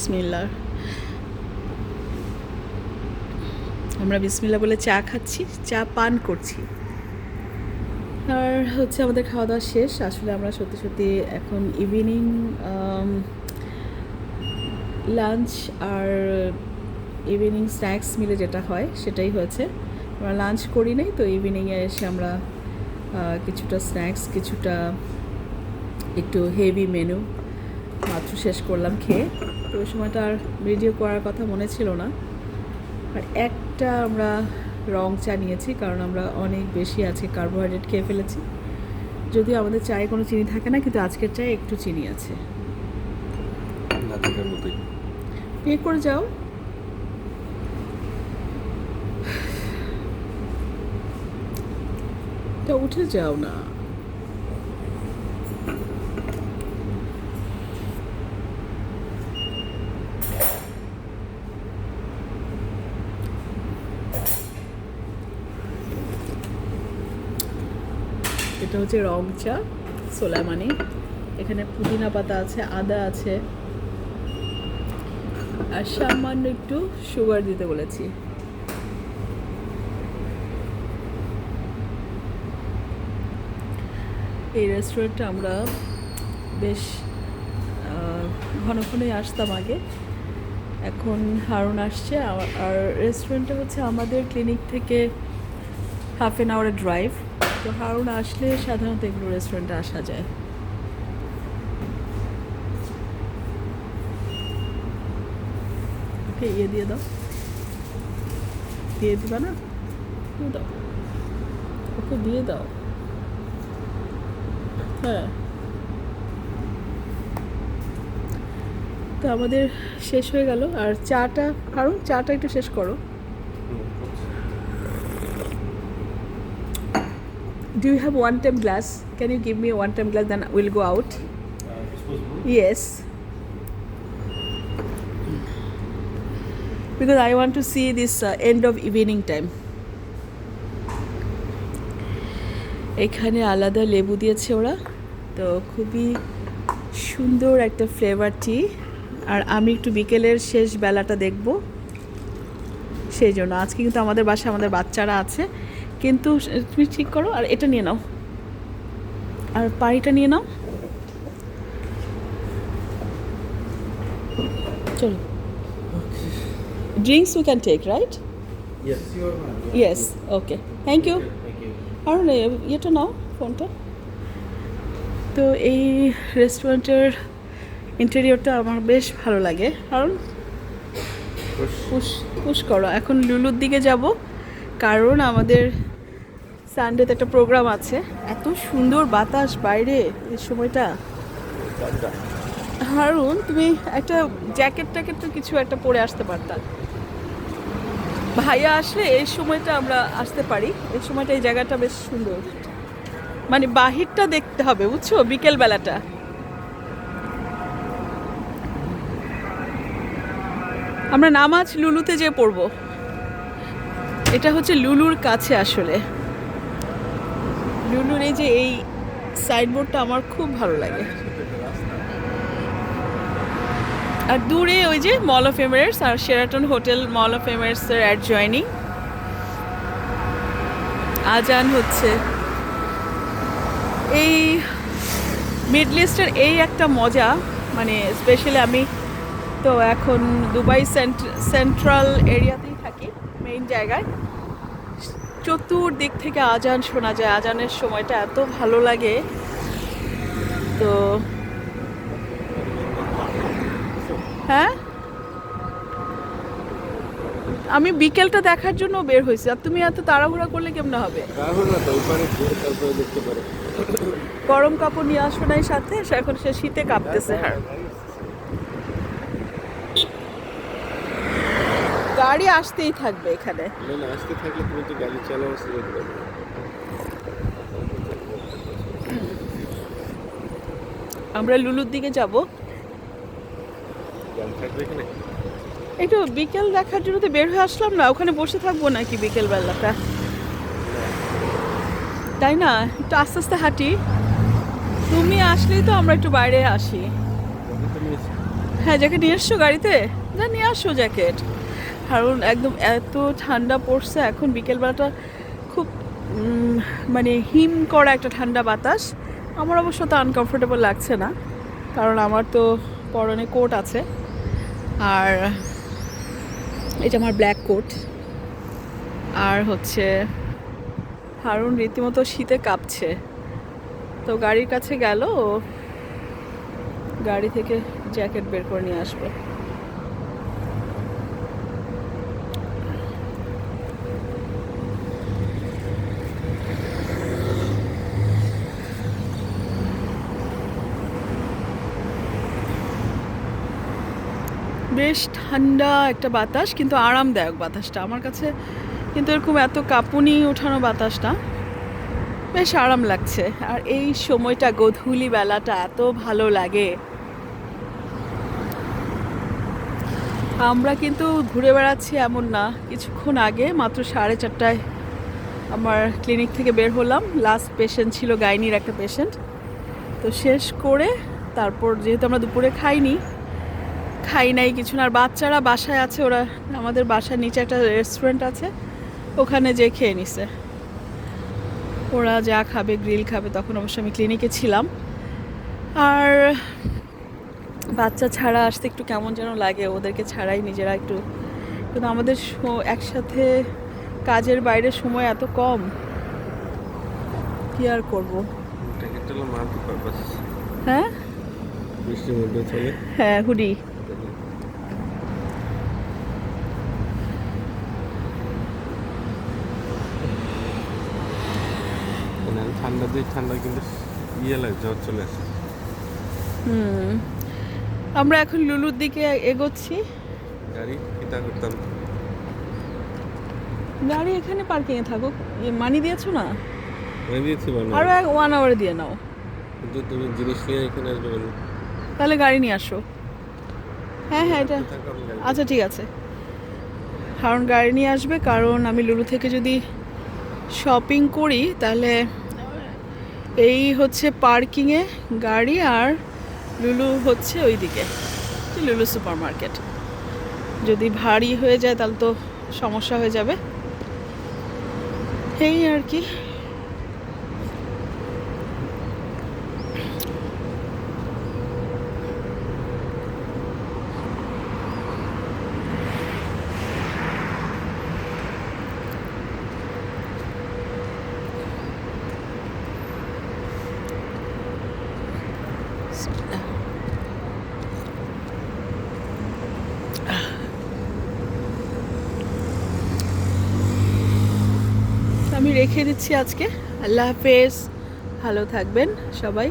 বিসমিল্লা আমরা বিসমিল্লা বলে চা খাচ্ছি, চা পান করছি। আর হচ্ছে আমাদের খাওয়া দাওয়া শেষ। আসলে আমরা সত্যি সত্যি এখন ইভিনিং লাঞ্চ আর ইভিনিং স্ন্যাক্স মিলে যেটা হয়, সেটাই হয়েছে। আমরা লাঞ্চ করি নাই, তো ইভিনিংয়ে এসে আমরা কিছুটা স্ন্যাক্স কিছুটা একটু হেভি মেনু মাত্র শেষ করলাম খেয়ে। ওই সময়টা আর ভিডিও করার কথা মনে ছিল না। আর একটা আমরা রং চা নিয়েছি কারণ আমরা অনেক বেশি আজকে কার্বোহাইড্রেট খেয়ে ফেলেছি। যদিও আমাদের চায়ে কোনো চিনি থাকে না কিন্তু আজকের চায়ে একটু চিনি আছে। পে করে যাও। তা উঠে যাও না। এটা হচ্ছে রং চা সোলামানি। এখানে পুদিনা পাতা আছে, আদা আছে। আর সামান্য একটু সুগার দিতে বলেছি। এই রেস্টুরেন্টটা আমরা বেশ ঘন ঘনই আসতাম আগে। এখন হারুন আসছে। আর রেস্টুরেন্টটা হচ্ছে আমাদের ক্লিনিক থেকে হাফ অ্যান আওয়ারের ড্রাইভ তো হারুন আসলে সাধারণত এগুলো রেস্টুরেন্টে আসা যায়। ওকে ইয়ে দিয়ে দাও। দিয়ে দিবা না? দিয়ে দাও। ওকে, দিয়ে দাও। হ্যাঁ। তো আমাদের শেষ হয়ে গেল। আর চাটা কারণ চাটা একটু শেষ করো। Do you have one time glass? Can you give me a one time glass? Then we'll go out. Yes. Because I want to see this uh, end of evening time. এখানে আলাদা লেবু দিয়েছে ওরা তো খুবই সুন্দর একটা ফ্লেভার টি আর আমি একটু বিকেলের শেষ বেলাটা দেখব সেই জন্য আজকে কিন্তু আমাদের বাসায় আমাদের বাচ্চারা আছে কিন্তু তুমি ঠিক করো আর এটা নিয়ে নাও। আর পানিটা নিয়ে নাও। চলো। Drinks we can take right. Yes okay thank you আর ইয়েটা নাও ফোনটা। তো এই রেস্টুরেন্টের ইন্টেরিয়রটা আমার বেশ ভালো লাগে। কারণ পুশ পুশ করো। এখন লুলুর দিকে যাব। কারণ আমাদের সানডেতে একটা প্রোগ্রাম আছে। এত সুন্দর বাতাস বাইরে এই সময়টা। হারুন, তুমি একটা জ্যাকেট ট্যাকেট তো কিছু একটা পরে আসতে পারতাম ভাইয়া আসলে এই সময়টা আমরা আসতে পারি। এই সময়টা এই জায়গাটা বেশ সুন্দর। মানে বাহিরটা দেখতে হবে, বুঝছ? বিকেল বেলাটা আমরা নামাজ লুলুতে যে পড়ব। এটা হচ্ছে লুলুর কাছে আসলে। লুলুর এই যে এই সাইডবোর্ডটা আমার খুব ভালো লাগে। আর দূরে ওই যে মল অফ এমারেটস আর শেরাটন হোটেল মল অফ এমারেটসের অ্যাডজয়নিং আজান হচ্ছে। এই মিডল ইস্টের এই একটা মজা মানে স্পেশালি আমি তো এখন দুবাই সেন্ট্রাল এরিয়াতেই থাকি মেইন জায়গায়। চতুর্দিক থেকে আজান শোনা যায়। আজানের সময়টা এত ভালো লাগে। তো হ্যাঁ? আমি বিকেলটা দেখার জন্য বের হয়েছি। আর তুমি এত তাড়াহুড়া করলে কেমনে হবে? গরম কাপড় নিয়ে আসো নাই সাথে সে এখন সে শীতে কাঁপতেছে। হার গাড়ি আসতেই থাকবে এখানে। আসতে থাকলে তুমি তো গাড়ি চালাও শুরু করবে আমরা লুলুর দিকে যাব। একটু বিকেল দেখার জন্য তো বের হয়ে আসলাম না ওখানে বসে থাকব নাকি বিকেল বেলাটা তাই না? একটু আস্তে আস্তে হাঁটি। তুমি আসলেই তো আমরা একটু বাইরে আসি। হ্যাঁ জ্যাকেট নিয়ে এসছো গাড়িতে? না নিয়ে আসো জ্যাকেট। কারণ একদম এত ঠান্ডা পড়ছে, এখন বিকেলবেলাটা খুব মানে হিম করা একটা ঠান্ডা বাতাস। আমার অবশ্য তো আনকমফোর্টেবল লাগছে না, কারণ আমার তো পরনে কোট আছে। আর এটা আমার ব্ল্যাক কোট আর হচ্ছে, হারুন রীতিমতো শীতে কাঁপছে। তো গাড়ির কাছে গেল গাড়ি থেকে জ্যাকেট বের করে নিয়ে আসবে বেশ ঠান্ডা একটা বাতাস, কিন্তু আরামদায়ক বাতাসটা। আমার কাছে কিন্তু এরকম এত কাঁপুনি ওঠানো বাতাসটা বেশ আরাম লাগছে। আর এই সময়টা গধূলি বেলাটা এত ভালো লাগে। আমরা কিন্তু ঘুরে বেড়াচ্ছি এমন না। কিছুক্ষণ আগে মাত্র সাড়ে চারটায় আমার ক্লিনিক থেকে বের হলাম। লাস্ট পেশেন্ট ছিল গাইনির একটা পেশেন্ট। তো শেষ করে তারপর যেহেতু আমরা দুপুরে খাইনি খাই নাই কিছু না। আর বাচ্চারা বাসায় আছে ওরা আমাদের বাসার নিচে একটা রেস্টুরেন্ট আছে ওখানে যেয়ে খেয়ে নিছে। ওরা যা খাবে গ্রিল খাবে তখন অবশ্য আমি ক্লিনিকে ছিলাম। আর বাচ্চা ছাড়া আসতে একটু কেমন যেন লাগে ওদেরকে ছাড়াই নিজেরা একটু। কিন্তু আমাদের একসাথে কাজের বাইরে সময় এত কম। কি আর করব? হ্যাঁ? হ্যাঁ হুডি মানে ঠান্ডা দিয়ে ঠান্ডা কিন্তু ইয়ে লাগে জ্বর চলে আসে। হুম। আমরা এখন লুলুর দিকে এগোচ্ছি। গাড়ি কিতা করতাম। গাড়ি এখানে পার্কিংয়ে থাকুক। মানি দিয়েছ না? আমি দিয়েছি মানে। এক ওয়ান আওয়ারে দিয়ে নাও। কিন্তু তুমি জিনিস নিয়ে এখানে আসবে কেন? তাহলে গাড়ি নিয়ে আসো। হ্যাঁ হ্যাঁ এটা আচ্ছা ঠিক আছে। কারণ গাড়ি নিয়ে আসবে কারণ আমি লুলু থেকে যদি শপিং করি তাহলে এই হচ্ছে পার্কিংয়ে গাড়ি আর লুলু হচ্ছে ওই দিকে লুলু সুপার মার্কেট যদি ভারী হয়ে যায় তাহলে তো সমস্যা হয়ে যাবে। এই আর কি। আমি রেখে দিচ্ছি আজকে। আল্লাহ হাফেজ। ভালো থাকবেন সবাই।